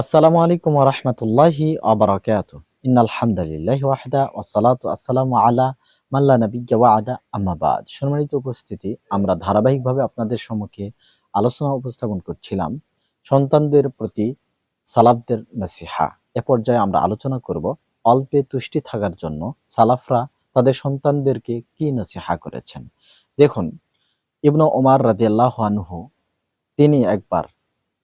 আসসালামু আলাইকুম রহমতুল্লাহি আবরাকাত ইন্নাল হামদুলিল্লাহ ওয়াহদা ওয়াসসালাতু আসসালামু আলা মাল্লা নবিয়্যা ওয়াদা। আম্মাবাদ সম্মানিত উপস্থিতি, আমরা ধারাবাহিকভাবে আপনাদের সম্মুখে আলোচনা উপস্থাপন করছিলাম সন্তানদের প্রতি সালাফদের নসিহা। এ পর্যায়ে আমরা আলোচনা করব অল্পে তুষ্টি থাকার জন্য সালাফরা তাদের সন্তানদেরকে কি নসিহা করেছেন। দেখুন, ইবনু ওমার রাদিয়াল্লাহু আনহু, তিনি একবার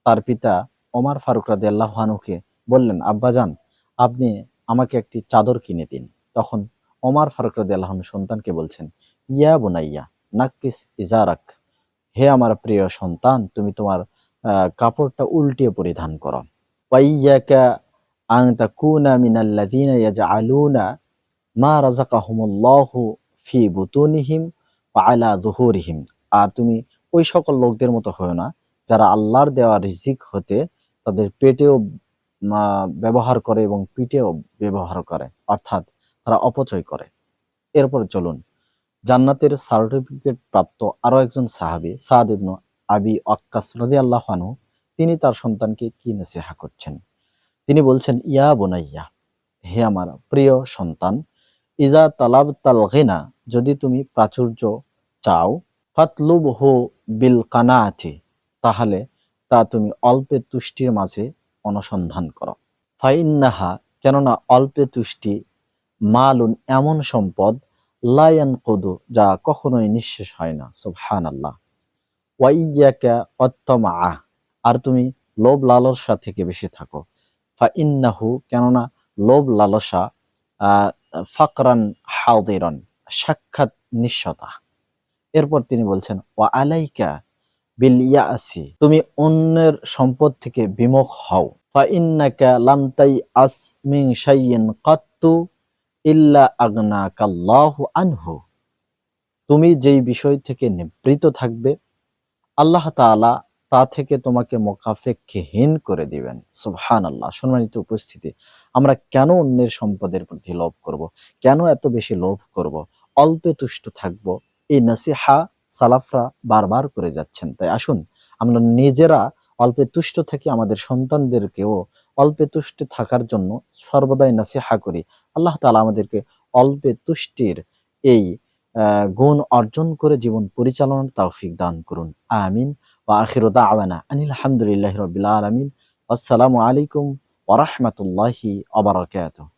তার পিতা ওমার ফারুক রাদিয়াল্লাহু আনহুকে বললেন আব্বাজান আপনি আমাকে একটি চাদর কিনে দিন। তখন ওমার ফারুক রাদিয়াল্লাহু আনহু সন্তানকে বলছেন, ইয়া বোনাইয়া, নাক্কিস ইজারাক, হে আমার প্রিয় সন্তান, তুমি তোমার কাপড়টা উল্টিয়ে পরিধান করো। মা ফি আর তুমি ওই সকল লোকদের মতো হও না, যারা আল্লাহর দেওয়া রিজিক হতে তাদের পেটেও ব্যবহার করে এবং পিঠেও ব্যবহার করে, অর্থাৎ তারা অপচয় করে। এরপর চলুন, জান্নাতের সার্টিফিকেট প্রাপ্ত আরও একজন সাহাবী, সাদ ইবনু আবি অক্কাস রাদিয়াল্লাহু আনহু, তিনি তার সন্তানকে কি নসিহা করছেন? তিনি বলছেন, ইয়া বোনাইয়া, হে আমার প্রিয় সন্তান, ইজা তালাব তাল গিনা, যদি তুমি প্রাচুর্য চাও ফাতলুব হো বিল কানাআতি, তাহলে তা তুমি অল্পে তুষ্টির মাঝে অনুসন্ধান করো। ফাইন্নাহা কেননা অল্পে তুষ্টি মালুন এমন সম্পদ লায়ান কদু যা কখনোই নিঃশেষ হয় না সুবহান আল্লাহ ওয়াইয়াকা অত্তমা আর তুমি লোভ লালসা থেকে বেশি থাকো। ফা ইন্নাহু কেননা লোভ লালসা আহ, ফাকরান হাউদিরন সাক্ষাৎ নিঃস্বতা এরপর তিনি বলছেন ওয়া আলাইকা বিল ইয়াসি, তুমি অন্যের সম্পদ থেকে বিমুখ হও। ফা ইন্নাকা লাম তাই আস শাইইন কাত্তু ইল্লা আগনাকাল্লাহু আনহু। তুমি যেই বিষয় থেকে নিবৃত থাকবে, আল্লাহ তাআলা তা থেকে তোমাকে মোকাফেক্ষহীন করে দিবেন। সুবহান আল্লাহ সম্মানিত উপস্থিতি, আমরা কেন অন্যের সম্পদের প্রতি লোভ করব? কেন এত বেশি লোভ করব? অল্পে তুষ্ট থাকব? এই নসিহা সালাফরা বারবার করে যাচ্ছেন। তাই আসুন, আমরা নিজেরা অল্পে তুষ্ট থাকি আমাদের সন্তানদেরকেও অল্পে তুষ্ট থাকার জন্য সর্বদাই নসিহা করি। আল্লাহ তালা আমাদেরকে অল্পে তুষ্টির এই গুণ অর্জন করে জীবন পরিচালনার তৌফিক দান করুন। আমিন। ওয়া আখিরু দাওয়ানা আনিল হামদুলিল্লাহি রাব্বিল আলামিন। আসসালামু আলাইকুম ওয়া রাহমাতুল্লাহি ওয়া বারাকাতুহু।